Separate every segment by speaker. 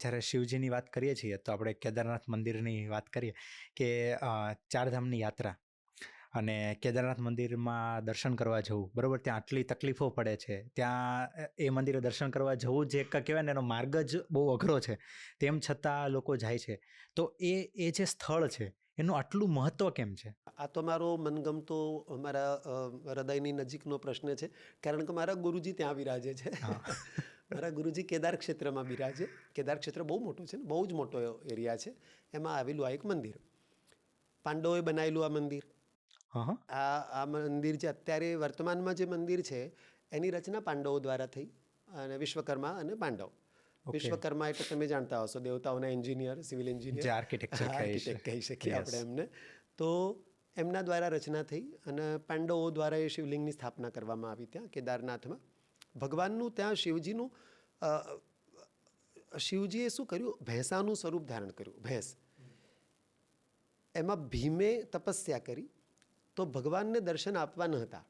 Speaker 1: જ્યારે શિવજીની વાત કરીએ છીએ તો આપણે કેદારનાથ મંદિરની વાત કરીએ કે ચારધામની યાત્રા અને કેદારનાથ મંદિરમાં દર્શન કરવા જવું. બરાબર? ત્યાં આટલી તકલીફો પડે છે. ત્યાં એ મંદિરે દર્શન કરવા જવું જે એક કહેવાય ને એનો માર્ગ જ બહુ અઘરો છે. તેમ છતાં લોકો જાય છે. તો એ એ જે સ્થળ છે એનું આટલું મહત્વ કેમ છે?
Speaker 2: આ તો મારો મનગમતો મારા હૃદયની નજીકનો પ્રશ્ન છે. કારણ કે મારા ગુરુજી ત્યાં બિરાજે છે. મારા ગુરુજી કેદાર ક્ષેત્રમાં બિરાજે કેદાર ક્ષેત્ર બહુ મોટું છે ને બહુ જ મોટો એરિયા છે. એમાં આવેલું આ એક મંદિર. પાંડવોએ બનાવેલું આ મંદિર. આ આ મંદિર જે અત્યારે વર્તમાનમાં જે મંદિર છે એની રચના પાંડવો દ્વારા થઈ અને વિશ્વકર્મા અને પાંડવ. વિશ્વકર્મા એટલે તમે જાણતા હશો દેવતાઓના એન્જિનિયર સિવિલ એન્જિનિયર.
Speaker 1: કહી
Speaker 2: શકીએ આપણે એમને. તો એમના દ્વારા રચના થઈ અને પાંડવો દ્વારા એ શિવલિંગની સ્થાપના કરવામાં આવી ત્યાં કેદારનાથમાં. ભગવાનનું ત્યાં શિવજીનું શિવજીએ શું કર્યું? ભેંસાનું સ્વરૂપ ધારણ કર્યું, ભેંસ. એમાં ભીમે તપસ્યા કરી, તો ભગવાનને દર્શન આપવા ન હતા.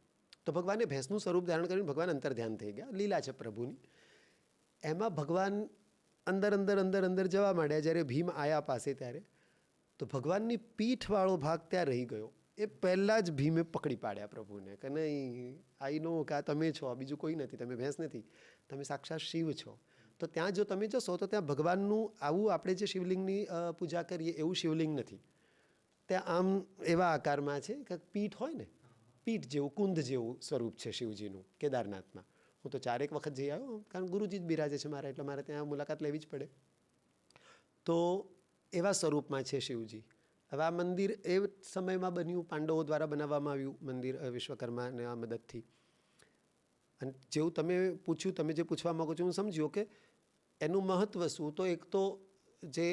Speaker 2: તો ભગવાને ભેંસનું સ્વરૂપ ધારણ કરીને ભગવાન અંતર ધ્યાન થઈ ગયા, લીલા છે પ્રભુની. એમાં ભગવાન અંદર અંદર અંદર અંદર જવા માંડ્યા, જ્યારે ભીમ આયા પાસે ત્યારે, તો ભગવાનની પીઠવાળો ભાગ ત્યાં રહી ગયો. એ પહેલાં જ ભીમે પકડી પાડ્યા પ્રભુને કે નહીં, આઈ નો કે આ તમે છો, આ બીજું કોઈ નથી, તમે ભેંસ નથી, તમે સાક્ષાત શિવ છો. તો ત્યાં જો તમે જશો, તો ત્યાં ભગવાનનું આવું આપણે જે શિવલિંગની પૂજા કરીએ એવું શિવલિંગ નથી. ત્યાં આમ એવા આકારમાં છે કે પીઠ હોય ને, પીઠ જેવું, કુંદ જેવું સ્વરૂપ છે શિવજીનું, કેદારનાથમાં. હું તો ચારેક વખત જઈ આવ્યો, કારણ ગુરુજી જ બિરાજે છે મારા, એટલે મારે ત્યાં મુલાકાત લેવી જ પડે. તો એવા સ્વરૂપમાં છે શિવજી. હવે આ મંદિર એ સમયમાં બન્યું, પાંડવો દ્વારા બનાવવામાં આવ્યું મંદિર વિશ્વકર્માને આ મદદથી. અને જેવું તમે પૂછ્યું, તમે જે પૂછવા માગો છો, હું સમજ્યો કે એનું મહત્ત્વ શું? તો એક તો જે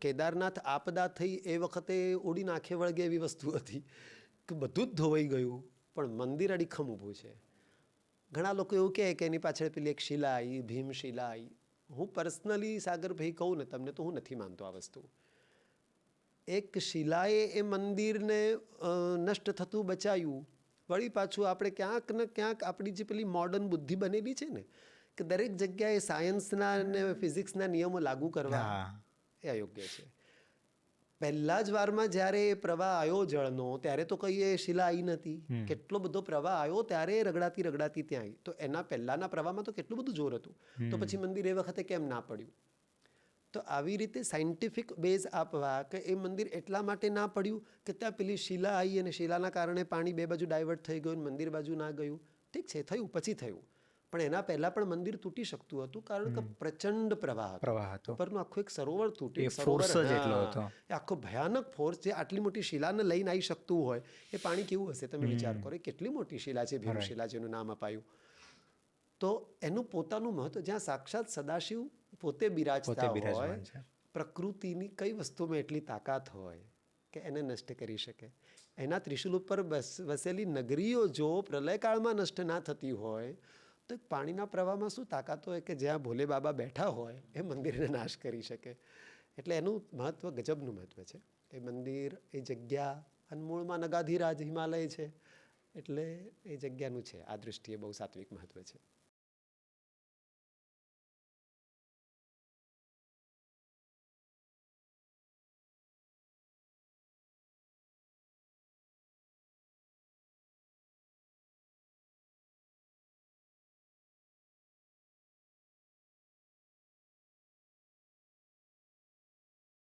Speaker 2: કેદારનાથ આપદા થઈ એ વખતે ઉડી નાખે વળગે એવી વસ્તુ હતી કે બધું જ ધોવાઈ ગયું, પણ મંદિર અડીખમ ઊભું છે. ઘણા લોકો એવું કહે કે એની પાછળ પેલી એક શિલા આવી ભીમ શિલા આવી હું પર્સનલી સાગરભાઈ કહું ને, તમને તો હું નથી માનતો આ વસ્તુ. એક શિલાએ એ મંદિરને નષ્ટ થતું બચાવ્યું વળી પાછું આપણે ક્યાંક ને ક્યાંક આપણી જે પેલી મોડર્ન બુદ્ધિ બનેલી છે ને કે દરેક જગ્યાએ સાયન્સના અને ફિઝિક્સના નિયમો લાગુ કરવા એ અયોગ્ય છે. પહેલા જ વારમાં જ્યારે એ પ્રવાહ આવ્યો જળનો ત્યારે તો કઈ એ શિલા આવી નથી કેટલો બધો પ્રવાહ આવ્યો ત્યારે રગડાતી રગડાતી ત્યાં આવી તો એના પહેલાંના પ્રવાહમાં તો કેટલું બધું જોર હતું. તો પછી મંદિર એ વખતે કેમ ના પડ્યું? તો આવી રીતે સાયન્ટિફિક બેઝ આપવા કે એ મંદિર એટલા માટે ના પડ્યું કે ત્યાં પેલી શિલા આવી અને શિલાના કારણે પાણી બે બાજુ ડાયવર્ટ થઈ ગયું મંદિર બાજુ ના ગયું. ઠીક છે થયું પછી થયું. પણ એના પહેલાં પણ મંદિર તૂટી શકતું હતું કારણ કે પ્રચંડ પ્રવાહ
Speaker 1: પ્રવાહ હતો.
Speaker 2: ઉપરનું આખું એક સરોવર તૂટી
Speaker 1: એ એટલો હતો.
Speaker 2: એ આખો ભયાનક ફોર્સ જે આટલી મોટી શિલાને લઈને આવી શકતું હોય એ પાણી કેવું હશે? તમે વિચાર કરો કેટલી મોટી શિલા છે? ભીમ શિલા જેનું નામ અપાયું. તો એનું પોતાનું મહત્વ જ્યાં સાક્ષાત સદાશિવ પોતે બિરાજતા હોય પ્રકૃતિની કઈ વસ્તુમાં એટલી તાકાત હોય કે એને નષ્ટ કરી શકે? એના ત્રિશુલ ઉપર બસ વસેલી નગરીઓ જો પ્રલયકાળમાં નષ્ટ ના થતી હોય તો પાણીના પ્રવાહમાં શું તાકાત હોય કે જ્યાં ભોલે બાબા બેઠા હોય એ મંદિરને નાશ કરી શકે? એટલે એનું મહત્વ ગજબનું મહત્વ છે. એ મંદિર એ જગ્યા અને મૂળમાં નગાધીરાજ હિમાલય છે. એટલે એ જગ્યાનું છે આ દૃષ્ટિએ બહુ સાત્વિક મહત્વ છે.